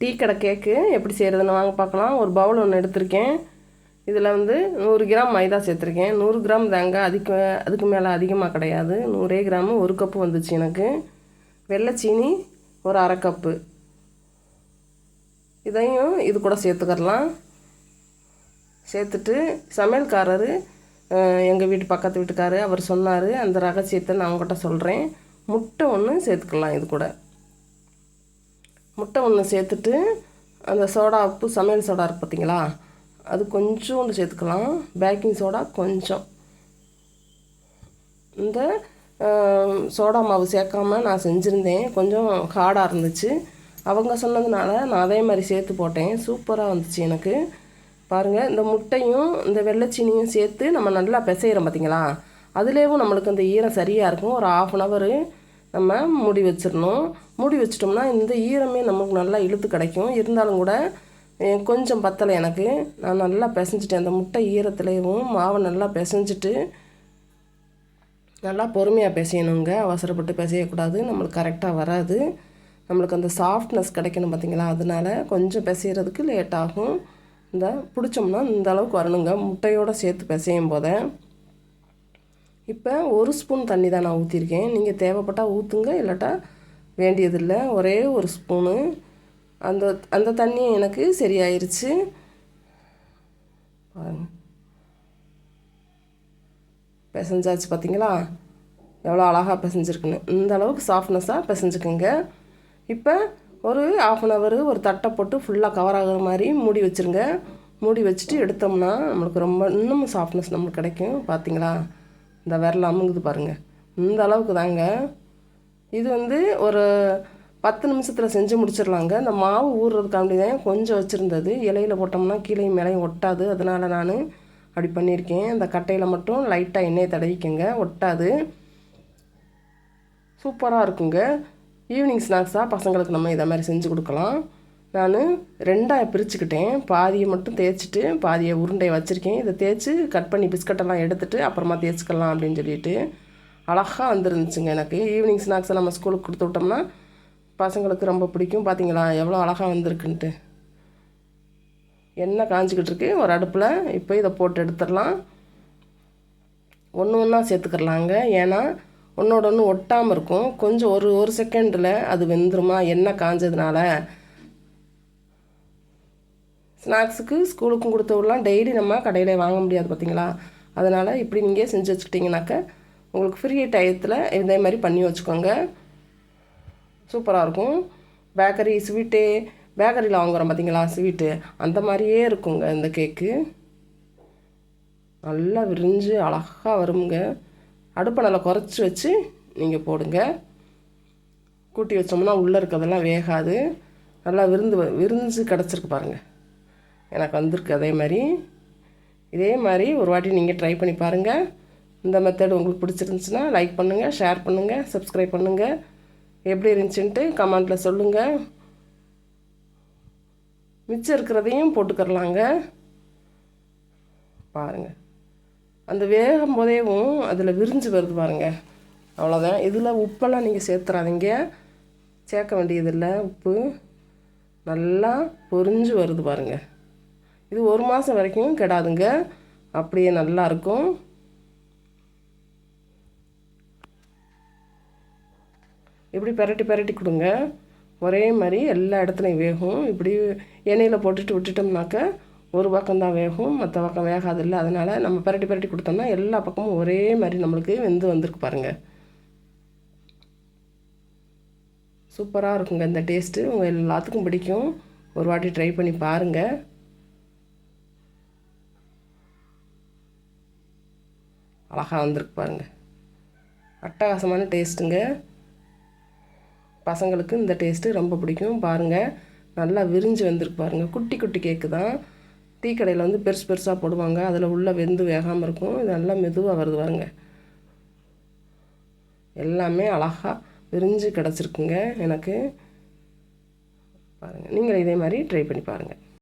Tea கடை கேக்கு எப்படி செய்கிறதுன்னு வாங்க பார்க்கலாம். ஒரு பவுல் ஒன்று எடுத்திருக்கேன். இதில் வந்து நூறு கிராம் மைதா சேர்த்துருக்கேன். நூறு கிராம் தாங்க அதுக்கு அதுக்கு மேலே அதிகமாக கிடையாது. நூறே கிராமு ஒரு கப்பு வந்துச்சு எனக்கு. வெள்ளை சீனி ஒரு அரை கப்பு இதையும் இது கூட சேர்த்துக்கிறலாம். சேர்த்துட்டு சமையல்காரர் எங்கள் வீட்டு பக்கத்து வீட்டுக்காரர் அவர் சொன்னார். அந்த ரகசியத்தை நான் உங்கள்கிட்ட சொல்கிறேன் முட்டை ஒன்று சேர்த்துக்கலாம் இது கூட. முட்டை ஒன்று சேர்த்துட்டு அந்த சோடா உப்பு சமையல் சோடா இருக்கு பார்த்தீங்களா அது கொஞ்சோண்டு சேர்த்துக்கலாம். பேக்கிங் சோடா கொஞ்சம். இந்த சோடா மாவு சேர்க்காம நான் செஞ்சுருந்தேன். கொஞ்சம் ஹார்டாக இருந்துச்சு. அவங்க சொன்னதுனால நான் அதே மாதிரி சேர்த்து போட்டேன். சூப்பராக வந்துச்சு எனக்கு. பாருங்கள் இந்த முட்டையும் இந்த வெள்ளைச்சீனியும் சேர்த்து நம்ம நல்லா பிசைகிறோம் பார்த்தீங்களா அதுலேயும் நம்மளுக்கு அந்த ஈரம் சரியாக இருக்கும். ஒரு ஆஃப் அன் ஹவர் நம்ம மூடி வச்சிடணும். மூடி வச்சிட்டோம்னா இந்த ஈரமே நமக்கு நல்லா இழுத்து கிடைக்கும். இருந்தாலும் கூட கொஞ்சம் பத்தலை எனக்கு. நான் நல்லா பிசைஞ்சிட்டேன். அந்த முட்டை ஈரத்துலேயும் மாவை நல்லா பிசைஞ்சிட்டு நல்லா பொறுமையாக பிசையணுங்க. அவசரப்பட்டு பிசையக்கூடாது. நம்மளுக்கு கரெக்டாக வராது. நம்மளுக்கு அந்த சாஃப்ட்னஸ் கிடைக்கணும் பார்த்தீங்களா அதனால கொஞ்சம் பிசைகிறதுக்கு லேட் ஆகும். இந்த பிடிச்சோம்னா இந்த அளவுக்கு வரணுங்க. முட்டையோடு சேர்த்து பிசையும் போதே. இப்போ ஒரு ஸ்பூன் தண்ணி தான் நான் ஊற்றிருக்கேன் நீங்கள் தேவைப்பட்டால் ஊற்றுங்க இல்லாட்டா வேண்டியதில்லை. ஒரே ஒரு ஸ்பூனு. அந்த அந்த தண்ணி எனக்கு சரியாயிருச்சு. பாருங்கள் பிசைஞ்சாச்சு பார்த்தீங்களா எவ்வளோ அழகாக பிசைஞ்சிருக்குன்னு. இந்த அளவுக்கு சாஃப்ட்னஸாக பிசைஞ்சுக்குங்க. இப்போ ஒரு ஆஃப் அன் ஹவர் ஒரு தட்டை போட்டு ஃபுல்லாக கவர் ஆகுற மாதிரி மூடி வச்சுருங்க. மூடி வச்சுட்டு எடுத்தோம்னா நம்மளுக்கு ரொம்ப இன்னமும் சாஃப்ட்னஸ் நம்மளுக்கு கிடைக்கும். பார்த்தீங்களா இந்த விரல் அமுங்குது பாருங்கள் இந்த அளவுக்கு தாங்க. இது வந்து ஒரு பத்து நிமிஷத்தில் செஞ்சு முடிச்சிடலாங்க. இந்த மாவு ஊறுறதுக்காண்டி தான் கொஞ்சம் வச்சுருந்தது. இலையில் போட்டோம்னா கீழே மேலேயும் ஒட்டாது. அதனால் நான் அப்படி பண்ணியிருக்கேன். இந்த கட்டையில் மட்டும் லைட்டாக எண்ணெயை தடவிக்கங்க. ஒட்டாது. சூப்பராக இருக்குங்க. ஈவினிங் ஸ்நாக்ஸாக பசங்களுக்கு நம்ம இதை மாதிரி செஞ்சு கொடுக்கலாம். நான் ரெண்டாக பிரிச்சுக்கிட்டேன். பாதியை மட்டும் தேய்ச்சிட்டு பாதியை உருண்டையை வச்சுருக்கேன். இதை தேய்ச்சி கட் பண்ணி பிஸ்கட்டெல்லாம் எடுத்துட்டு அப்புறமா தேய்ச்சிக்கலாம் அப்படின்னு சொல்லிட்டு அழகாக வந்துருந்துச்சுங்க எனக்கு. ஈவினிங் ஸ்நாக்ஸை நம்ம ஸ்கூலுக்கு கொடுத்து விட்டோம்னா பசங்களுக்கு ரொம்ப பிடிக்கும். பார்த்தீங்களா எவ்வளோ அழகாக வந்திருக்குன்ட்டு. எண்ணெய் காஞ்சிக்கிட்டு இருக்கு? ஒரு அடுப்பில் இப்போ இதை போட்டு எடுத்துடலாம். ஒன்று ஒன்றா சேர்த்துக்கிறலாங்க ஏன்னா ஒன்றோட ஒன்று ஒட்டாமல் இருக்கும். கொஞ்சம் ஒரு ஒரு செகண்டில் அது வெந்துருமா? எண்ணெய் காஞ்சதுனால? ஸ்நாக்ஸுக்கு ஸ்கூலுக்கும் கொடுத்து விடலாம் டெய்லி நம்ம கடையில் வாங்க முடியாது பார்த்தீங்களா அதனால் இப்படி நீங்கள் செஞ்சு வச்சுக்கிட்டிங்கனாக்க உங்களுக்கு ஃப்ரீ டயத்தில் இதே மாதிரி பண்ணி வச்சுக்கோங்க. சூப்பராக இருக்கும். பேக்கரி ஸ்வீட்டு பேக்கரியில் வாங்குறோம் பார்த்தீங்களா ஸ்வீட்டு அந்த மாதிரியே இருக்குங்க இந்த கேக்கு நல்லா விரிஞ்சு அழகாக வருங்க அடுப்பை நல்லா குறைச்சி வச்சு நீங்கள் போடுங்க. கூட்டி வச்சோம்னா உள்ளே இருக்கிறதெல்லாம் வேகாது. நல்லா விருந்து விரிஞ்சு கிடச்சிருக்கு பாருங்கள் எனக்கு வந்திருக்கு அதே மாதிரி. இதே மாதிரி ஒரு வாட்டி நீங்கள் ட்ரை பண்ணி பாருங்கள் இந்த மெத்தட் உங்களுக்கு பிடிச்சிருந்துச்சுன்னா லைக் பண்ணுங்கள் ஷேர் பண்ணுங்கள் சப்ஸ்கிரைப் பண்ணுங்கள் எப்படி இருந்துச்சுன்ட்டு கமெண்ட்டில் சொல்லுங்கள் மிச்சம் இருக்கிறதையும் போட்டுக்கிறலாங்க. பாருங்கள் அந்த வேகும் போதேவும் அதில் விரிஞ்சு வருது பாருங்கள் அவ்வளோதான் இதில் உப்பெல்லாம் நீங்கள் சேர்த்துறாதீங்க. சேர்க்க வேண்டியதில்லை. உப்பு நல்லா பொரிஞ்சு வருது பாருங்கள் இது ஒரு மாதம் வரைக்கும் கெடாதுங்க. அப்படியே நல்லாயிருக்கும் இப்படி பெரட்டி பெரட்டி கொடுங்க. ஒரே மாதிரி எல்லா இடத்துலையும் வேகும். இப்படி எண்ணெயில் போட்டுட்டு விட்டுட்டோம்னாக்க ஒரு பக்கம் தான் வேகும். மற்ற பக்கம் வேகாது இல்லை அதனால் நம்ம பெரட்டி பெரட்டி கொடுத்தோம்னா எல்லா பக்கமும் ஒரே மாதிரி நம்மளுக்கு வெந்து வந்திருக்கு பாருங்கள் சூப்பராக இருக்குங்க. இந்த டேஸ்ட்டு உங்கள் எல்லாத்துக்கும் பிடிக்கும். ஒரு வாட்டி ட்ரை பண்ணி பாருங்கள் அழகாக வந்திருக்கு பாருங்கள் அட்டகாசமான டேஸ்ட்டுங்க பசங்களுக்கு இந்த டேஸ்ட்டு ரொம்ப பிடிக்கும். பாருங்கள் நல்லா விரிஞ்சு வந்திருக்கு பாருங்கள் குட்டி குட்டி கேக்கு தான். டீ கடையில் வந்து பெருசு பெருசாக போடுவாங்க. அதில் உள்ள வெந்து வேகாமல் இருக்கும். இது நல்லா மெதுவாக வருது பாருங்க. எல்லாமே அழகாக விரிஞ்சு கிடச்சிருக்குங்க எனக்கு. பாருங்கள் நீங்களும் இதே மாதிரி ட்ரை பண்ணி பாருங்கள்